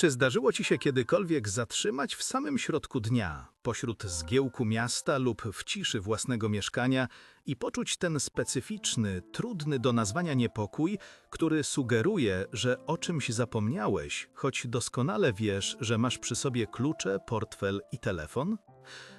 Czy zdarzyło ci się kiedykolwiek zatrzymać w samym środku dnia, pośród zgiełku miasta lub w ciszy własnego mieszkania i poczuć ten specyficzny, trudny do nazwania niepokój, który sugeruje, że o czymś zapomniałeś, choć doskonale wiesz, że masz przy sobie klucze, portfel i telefon?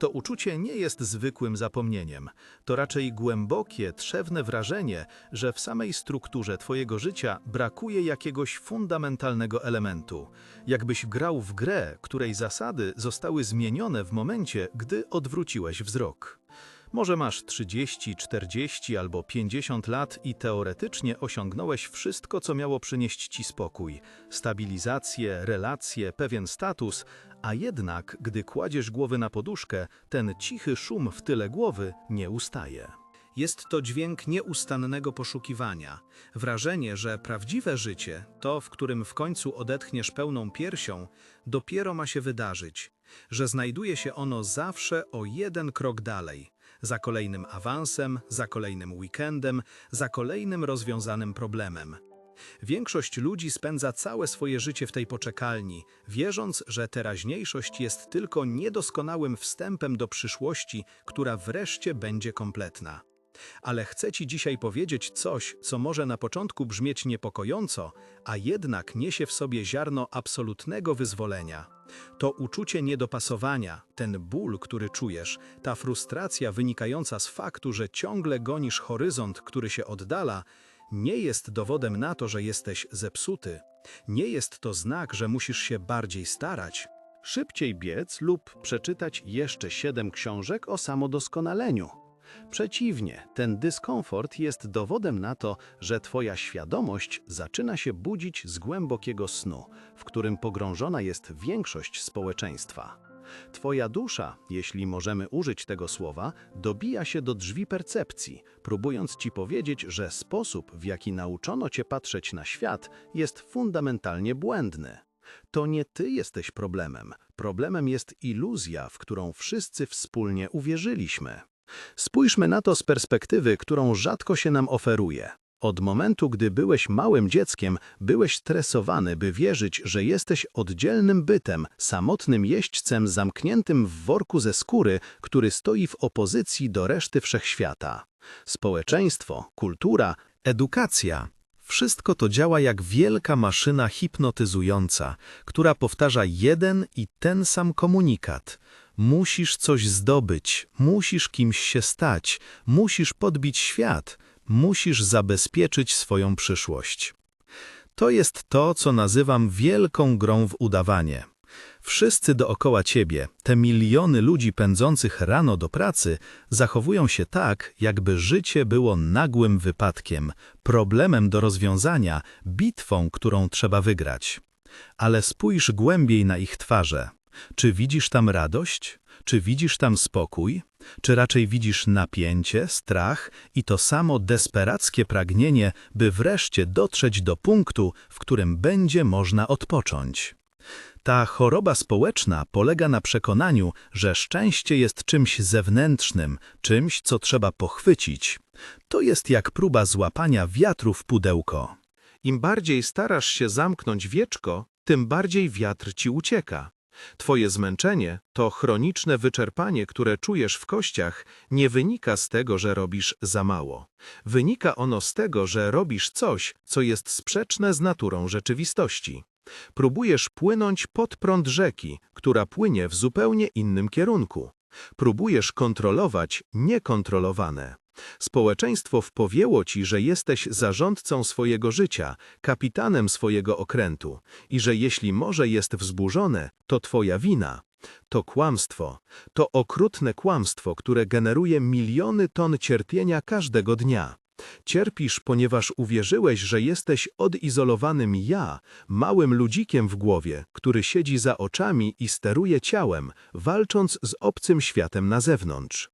To uczucie nie jest zwykłym zapomnieniem. To raczej głębokie, trzewne wrażenie, że w samej strukturze Twojego życia brakuje jakiegoś fundamentalnego elementu. Jakbyś grał w grę, której zasady zostały zmienione w momencie, gdy odwróciłeś wzrok. Może masz 30, 40 albo 50 lat i teoretycznie osiągnąłeś wszystko, co miało przynieść ci spokój, stabilizację, relacje, pewien status, a jednak, gdy kładziesz głowy na poduszkę, ten cichy szum w tyle głowy nie ustaje. Jest to dźwięk nieustannego poszukiwania, wrażenie, że prawdziwe życie, to w którym w końcu odetchniesz pełną piersią, dopiero ma się wydarzyć, że znajduje się ono zawsze o jeden krok dalej, za kolejnym awansem, za kolejnym weekendem, za kolejnym rozwiązanym problemem. Większość ludzi spędza całe swoje życie w tej poczekalni, wierząc, że teraźniejszość jest tylko niedoskonałym wstępem do przyszłości, która wreszcie będzie kompletna. Ale chcę Ci dzisiaj powiedzieć coś, co może na początku brzmieć niepokojąco, a jednak niesie w sobie ziarno absolutnego wyzwolenia. To uczucie niedopasowania, ten ból, który czujesz, ta frustracja wynikająca z faktu, że ciągle gonisz horyzont, który się oddala, nie jest dowodem na to, że jesteś zepsuty. Nie jest to znak, że musisz się bardziej starać. Szybciej biec lub przeczytać jeszcze siedem książek o samodoskonaleniu. Przeciwnie, ten dyskomfort jest dowodem na to, że Twoja świadomość zaczyna się budzić z głębokiego snu, w którym pogrążona jest większość społeczeństwa. Twoja dusza, jeśli możemy użyć tego słowa, dobija się do drzwi percepcji, próbując ci powiedzieć, że sposób, w jaki nauczono cię patrzeć na świat, jest fundamentalnie błędny. To nie ty jesteś problemem. Problemem jest iluzja, w którą wszyscy wspólnie uwierzyliśmy. Spójrzmy na to z perspektywy, którą rzadko się nam oferuje. Od momentu, gdy byłeś małym dzieckiem, byłeś stresowany, by wierzyć, że jesteś oddzielnym bytem, samotnym jeźdźcem zamkniętym w worku ze skóry, który stoi w opozycji do reszty wszechświata. Społeczeństwo, kultura, edukacja wszystko to działa jak wielka maszyna hipnotyzująca, która powtarza jeden i ten sam komunikat. Musisz coś zdobyć, musisz kimś się stać, musisz podbić świat – musisz zabezpieczyć swoją przyszłość. To jest to, co nazywam wielką grą w udawanie. Wszyscy dookoła ciebie, te miliony ludzi pędzących rano do pracy, zachowują się tak, jakby życie było nagłym wypadkiem, problemem do rozwiązania, bitwą, którą trzeba wygrać. Ale spójrz głębiej na ich twarze. Czy widzisz tam radość? Czy widzisz tam spokój? Czy raczej widzisz napięcie, strach i to samo desperackie pragnienie, by wreszcie dotrzeć do punktu, w którym będzie można odpocząć? Ta choroba społeczna polega na przekonaniu, że szczęście jest czymś zewnętrznym, czymś, co trzeba pochwycić. To jest jak próba złapania wiatru w pudełko. Im bardziej starasz się zamknąć wieczko, tym bardziej wiatr ci ucieka. Twoje zmęczenie, to chroniczne wyczerpanie, które czujesz w kościach, nie wynika z tego, że robisz za mało. Wynika ono z tego, że robisz coś, co jest sprzeczne z naturą rzeczywistości. Próbujesz płynąć pod prąd rzeki, która płynie w zupełnie innym kierunku. Próbujesz kontrolować niekontrolowane. Społeczeństwo wpowięło ci, że jesteś zarządcą swojego życia, kapitanem swojego okrętu i że jeśli morze jest wzburzone, to twoja wina. To kłamstwo, to okrutne kłamstwo, które generuje miliony ton cierpienia każdego dnia. Cierpisz, ponieważ uwierzyłeś, że jesteś odizolowanym ja, małym ludzikiem w głowie, który siedzi za oczami i steruje ciałem, walcząc z obcym światem na zewnątrz.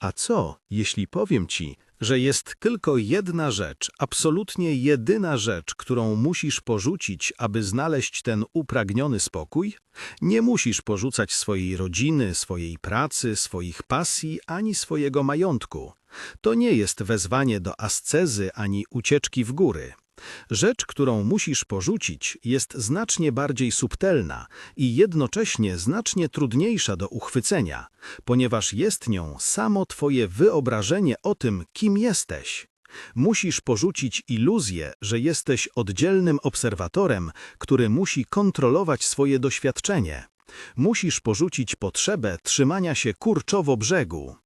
A co, jeśli powiem ci, że jest tylko jedna rzecz, absolutnie jedyna rzecz, którą musisz porzucić, aby znaleźć ten upragniony spokój? Nie musisz porzucać swojej rodziny, swojej pracy, swoich pasji ani swojego majątku. To nie jest wezwanie do ascezy ani ucieczki w góry. Rzecz, którą musisz porzucić, jest znacznie bardziej subtelna i jednocześnie znacznie trudniejsza do uchwycenia, ponieważ jest nią samo twoje wyobrażenie o tym, kim jesteś. Musisz porzucić iluzję, że jesteś oddzielnym obserwatorem, który musi kontrolować swoje doświadczenie. Musisz porzucić potrzebę trzymania się kurczowo brzegu.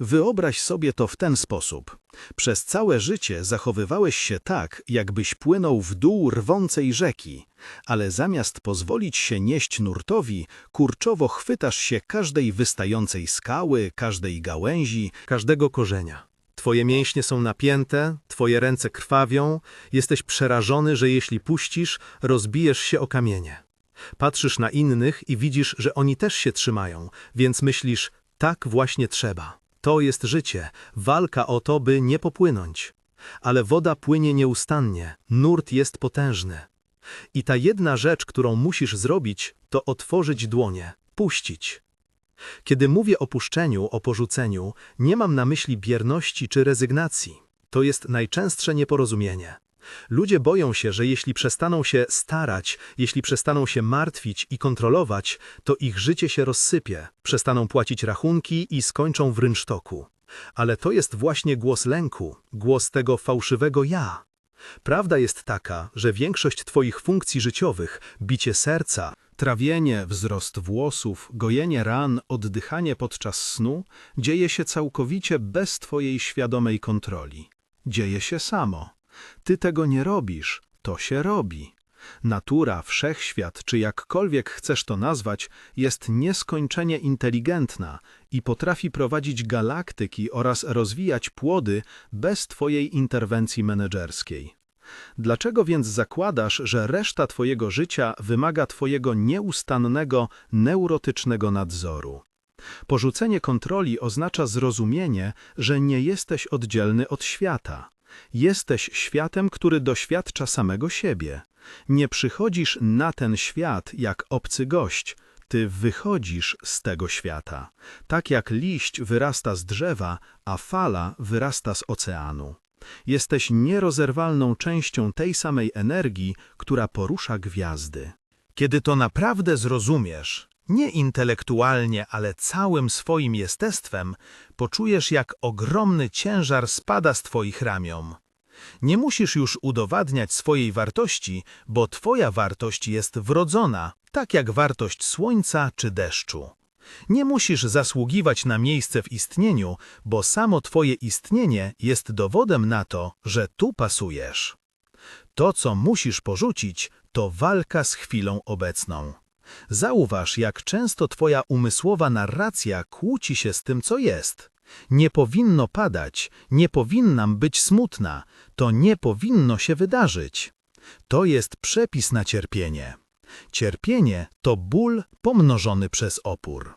Wyobraź sobie to w ten sposób. Przez całe życie zachowywałeś się tak, jakbyś płynął w dół rwącej rzeki, ale zamiast pozwolić się nieść nurtowi, kurczowo chwytasz się każdej wystającej skały, każdej gałęzi, każdego korzenia. Twoje mięśnie są napięte, twoje ręce krwawią, jesteś przerażony, że jeśli puścisz, rozbijesz się o kamienie. Patrzysz na innych i widzisz, że oni też się trzymają, więc myślisz, tak właśnie trzeba. To jest życie, walka o to, by nie popłynąć. Ale woda płynie nieustannie, nurt jest potężny. I ta jedna rzecz, którą musisz zrobić, to otworzyć dłonie, puścić. Kiedy mówię o puszczeniu, o porzuceniu, nie mam na myśli bierności czy rezygnacji. To jest najczęstsze nieporozumienie. Ludzie boją się, że jeśli przestaną się starać, jeśli przestaną się martwić i kontrolować, to ich życie się rozsypie, przestaną płacić rachunki i skończą w rynsztoku. Ale to jest właśnie głos lęku, głos tego fałszywego ja. Prawda jest taka, że większość Twoich funkcji życiowych, bicie serca, trawienie, wzrost włosów, gojenie ran, oddychanie podczas snu, dzieje się całkowicie bez Twojej świadomej kontroli. Dzieje się samo. Ty tego nie robisz, to się robi. Natura, wszechświat, czy jakkolwiek chcesz to nazwać, jest nieskończenie inteligentna i potrafi prowadzić galaktyki oraz rozwijać płody bez Twojej interwencji menedżerskiej. Dlaczego więc zakładasz, że reszta Twojego życia wymaga Twojego nieustannego, neurotycznego nadzoru? Porzucenie kontroli oznacza zrozumienie, że nie jesteś oddzielny od świata. Jesteś światem, który doświadcza samego siebie. Nie przychodzisz na ten świat jak obcy gość, ty wychodzisz z tego świata. Tak jak liść wyrasta z drzewa, a fala wyrasta z oceanu. Jesteś nierozerwalną częścią tej samej energii, która porusza gwiazdy. Kiedy to naprawdę zrozumiesz, nie intelektualnie, ale całym swoim jestestwem, poczujesz jak ogromny ciężar spada z twoich ramion. Nie musisz już udowadniać swojej wartości, bo twoja wartość jest wrodzona, tak jak wartość słońca czy deszczu. Nie musisz zasługiwać na miejsce w istnieniu, bo samo twoje istnienie jest dowodem na to, że tu pasujesz. To, co musisz porzucić, to walka z chwilą obecną. Zauważ, jak często twoja umysłowa narracja kłóci się z tym, co jest. Nie powinno padać, nie powinnam być smutna, to nie powinno się wydarzyć. To jest przepis na cierpienie. Cierpienie to ból pomnożony przez opór.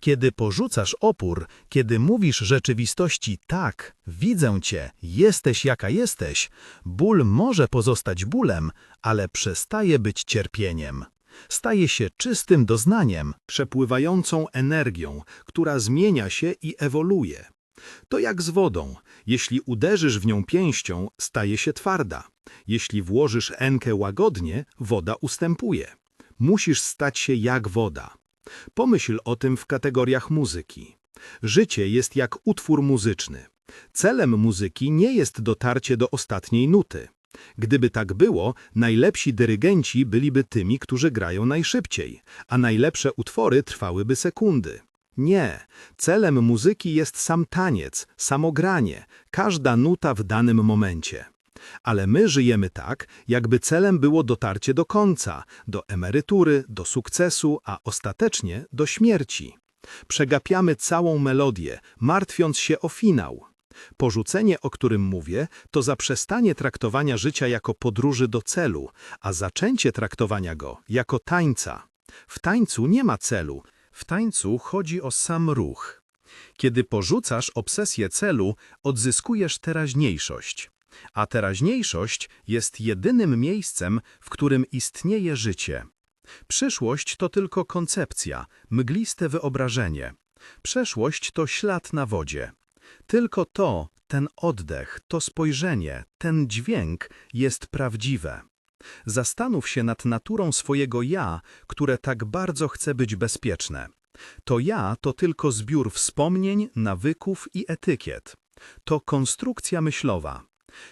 Kiedy porzucasz opór, kiedy mówisz rzeczywistości tak, widzę cię, jesteś jaka jesteś, ból może pozostać bólem, ale przestaje być cierpieniem. Staje się czystym doznaniem, przepływającą energią, która zmienia się i ewoluuje. To jak z wodą. Jeśli uderzysz w nią pięścią, staje się twarda. Jeśli włożysz enkę łagodnie, woda ustępuje. Musisz stać się jak woda. Pomyśl o tym w kategoriach muzyki. Życie jest jak utwór muzyczny. Celem muzyki nie jest dotarcie do ostatniej nuty. Gdyby tak było, najlepsi dyrygenci byliby tymi, którzy grają najszybciej, a najlepsze utwory trwałyby sekundy. Nie, celem muzyki jest sam taniec, samogranie, każda nuta w danym momencie. Ale my żyjemy tak, jakby celem było dotarcie do końca, do emerytury, do sukcesu, a ostatecznie do śmierci. Przegapiamy całą melodię, martwiąc się o finał. Porzucenie, o którym mówię, to zaprzestanie traktowania życia jako podróży do celu, a zaczęcie traktowania go jako tańca. W tańcu nie ma celu, w tańcu chodzi o sam ruch. Kiedy porzucasz obsesję celu, odzyskujesz teraźniejszość. A teraźniejszość jest jedynym miejscem, w którym istnieje życie. Przyszłość to tylko koncepcja, mgliste wyobrażenie. Przeszłość to ślad na wodzie. Tylko to, ten oddech, to spojrzenie, ten dźwięk jest prawdziwe. Zastanów się nad naturą swojego ja, które tak bardzo chce być bezpieczne. To ja to tylko zbiór wspomnień, nawyków i etykiet. To konstrukcja myślowa.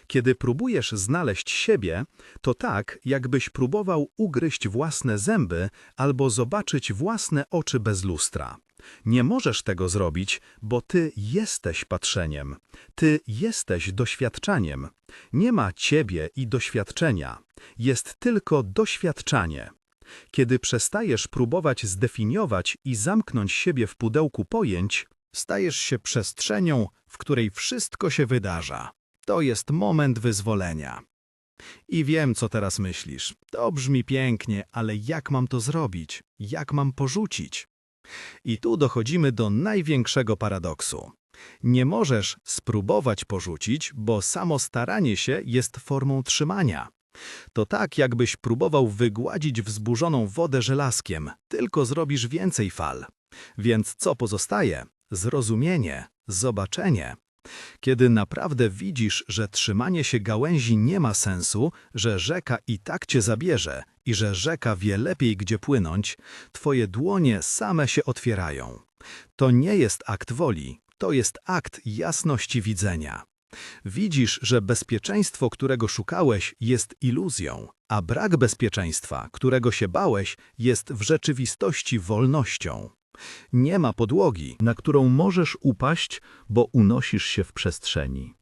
Kiedy próbujesz znaleźć siebie, to tak, jakbyś próbował ugryźć własne zęby albo zobaczyć własne oczy bez lustra. Nie możesz tego zrobić, bo ty jesteś patrzeniem. Ty jesteś doświadczaniem. Nie ma ciebie i doświadczenia. Jest tylko doświadczanie. Kiedy przestajesz próbować zdefiniować i zamknąć siebie w pudełku pojęć, stajesz się przestrzenią, w której wszystko się wydarza. To jest moment wyzwolenia. I wiem, co teraz myślisz. To brzmi pięknie, ale jak mam to zrobić? Jak mam porzucić? I tu dochodzimy do największego paradoksu. Nie możesz spróbować porzucić, bo samo staranie się jest formą trzymania. To tak, jakbyś próbował wygładzić wzburzoną wodę żelazkiem, tylko zrobisz więcej fal. Więc co pozostaje? Zrozumienie, zobaczenie. Kiedy naprawdę widzisz, że trzymanie się gałęzi nie ma sensu, że rzeka i tak cię zabierze i że rzeka wie lepiej, gdzie płynąć, twoje dłonie same się otwierają. To nie jest akt woli, to jest akt jasności widzenia. Widzisz, że bezpieczeństwo, którego szukałeś, jest iluzją, a brak bezpieczeństwa, którego się bałeś, jest w rzeczywistości wolnością. Nie ma podłogi, na którą możesz upaść, bo unosisz się w przestrzeni.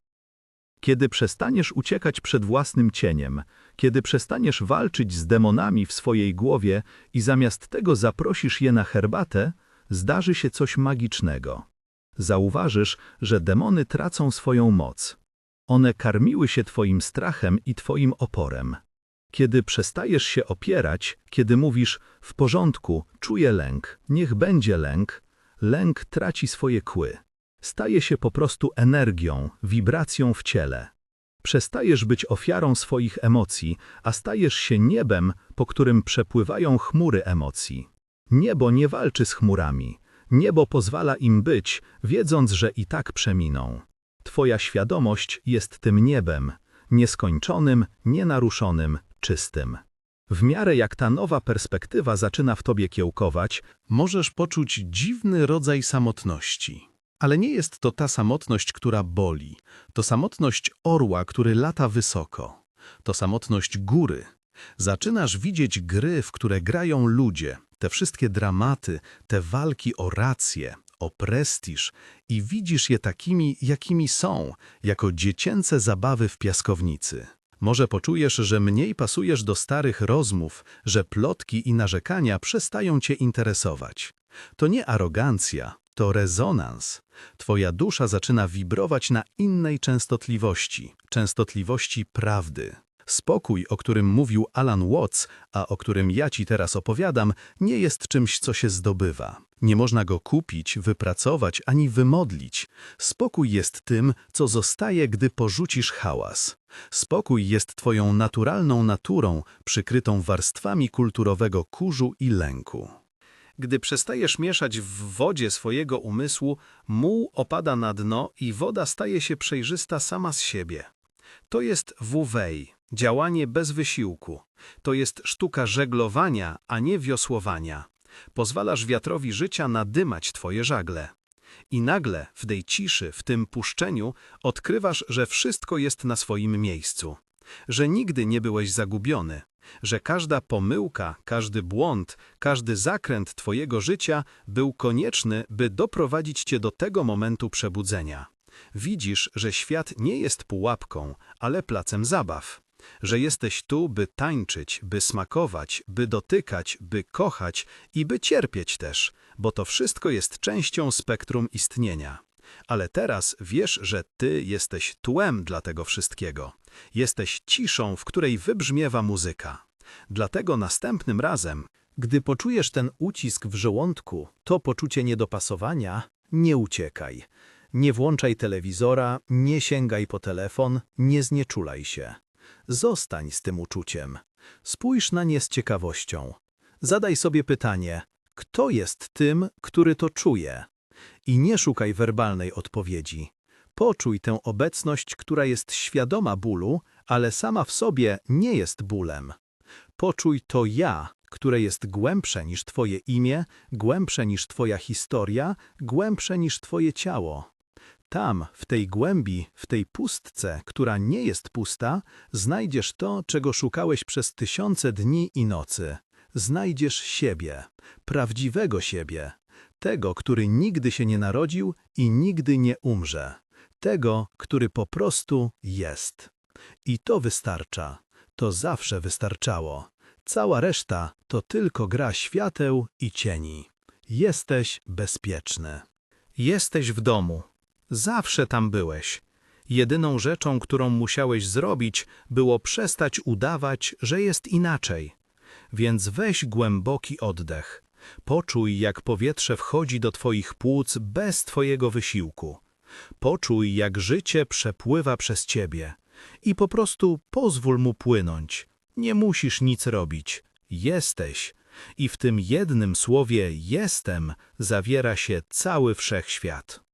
Kiedy przestaniesz uciekać przed własnym cieniem, kiedy przestaniesz walczyć z demonami w swojej głowie i zamiast tego zaprosisz je na herbatę, zdarzy się coś magicznego. Zauważysz, że demony tracą swoją moc. One karmiły się twoim strachem i twoim oporem. Kiedy przestajesz się opierać, kiedy mówisz w porządku, czuję lęk, niech będzie lęk, lęk traci swoje kły. Staje się po prostu energią, wibracją w ciele. Przestajesz być ofiarą swoich emocji, a stajesz się niebem, po którym przepływają chmury emocji. Niebo nie walczy z chmurami. Niebo pozwala im być, wiedząc, że i tak przeminą. Twoja świadomość jest tym niebem, nieskończonym, nienaruszonym, czystym. W miarę jak ta nowa perspektywa zaczyna w tobie kiełkować, możesz poczuć dziwny rodzaj samotności. Ale nie jest to ta samotność, która boli. To samotność orła, który lata wysoko. To samotność góry. Zaczynasz widzieć gry, w które grają ludzie, te wszystkie dramaty, te walki o rację, o prestiż i widzisz je takimi, jakimi są, jako dziecięce zabawy w piaskownicy. Może poczujesz, że mniej pasujesz do starych rozmów, że plotki i narzekania przestają cię interesować. To nie arogancja, to rezonans. Twoja dusza zaczyna wibrować na innej częstotliwości, częstotliwości prawdy. Spokój, o którym mówił Alan Watts, a o którym ja ci teraz opowiadam, nie jest czymś, co się zdobywa. Nie można go kupić, wypracować ani wymodlić. Spokój jest tym, co zostaje, gdy porzucisz hałas. Spokój jest twoją naturalną naturą, przykrytą warstwami kulturowego kurzu i lęku. Gdy przestajesz mieszać w wodzie swojego umysłu, muł opada na dno i woda staje się przejrzysta sama z siebie. To jest wuwej, działanie bez wysiłku. To jest sztuka żeglowania, a nie wiosłowania. Pozwalasz wiatrowi życia nadymać twoje żagle. I nagle, w tej ciszy, w tym puszczeniu, odkrywasz, że wszystko jest na swoim miejscu. Że nigdy nie byłeś zagubiony. Że każda pomyłka, każdy błąd, każdy zakręt twojego życia był konieczny, by doprowadzić cię do tego momentu przebudzenia. Widzisz, że świat nie jest pułapką, ale placem zabaw. Że jesteś tu, by tańczyć, by smakować, by dotykać, by kochać i by cierpieć też, bo to wszystko jest częścią spektrum istnienia. Ale teraz wiesz, że ty jesteś tłem dla tego wszystkiego. Jesteś ciszą, w której wybrzmiewa muzyka. Dlatego następnym razem, gdy poczujesz ten ucisk w żołądku, to poczucie niedopasowania, nie uciekaj. Nie włączaj telewizora, nie sięgaj po telefon, nie znieczulaj się. Zostań z tym uczuciem. Spójrz na nie z ciekawością. Zadaj sobie pytanie, kto jest tym, który to czuje? I nie szukaj werbalnej odpowiedzi. Poczuj tę obecność, która jest świadoma bólu, ale sama w sobie nie jest bólem. Poczuj to ja, które jest głębsze niż Twoje imię, głębsze niż Twoja historia, głębsze niż Twoje ciało. Tam, w tej głębi, w tej pustce, która nie jest pusta, znajdziesz to, czego szukałeś przez tysiące dni i nocy. Znajdziesz siebie, prawdziwego siebie, tego, który nigdy się nie narodził i nigdy nie umrze, tego, który po prostu jest. I to wystarcza, to zawsze wystarczało. Cała reszta to tylko gra świateł i cieni. Jesteś bezpieczny. Jesteś w domu. Zawsze tam byłeś. Jedyną rzeczą, którą musiałeś zrobić, było przestać udawać, że jest inaczej. Więc weź głęboki oddech. Poczuj, jak powietrze wchodzi do twoich płuc bez twojego wysiłku. Poczuj, jak życie przepływa przez ciebie. I po prostu pozwól mu płynąć. Nie musisz nic robić. Jesteś. I w tym jednym słowie jestem zawiera się cały wszechświat.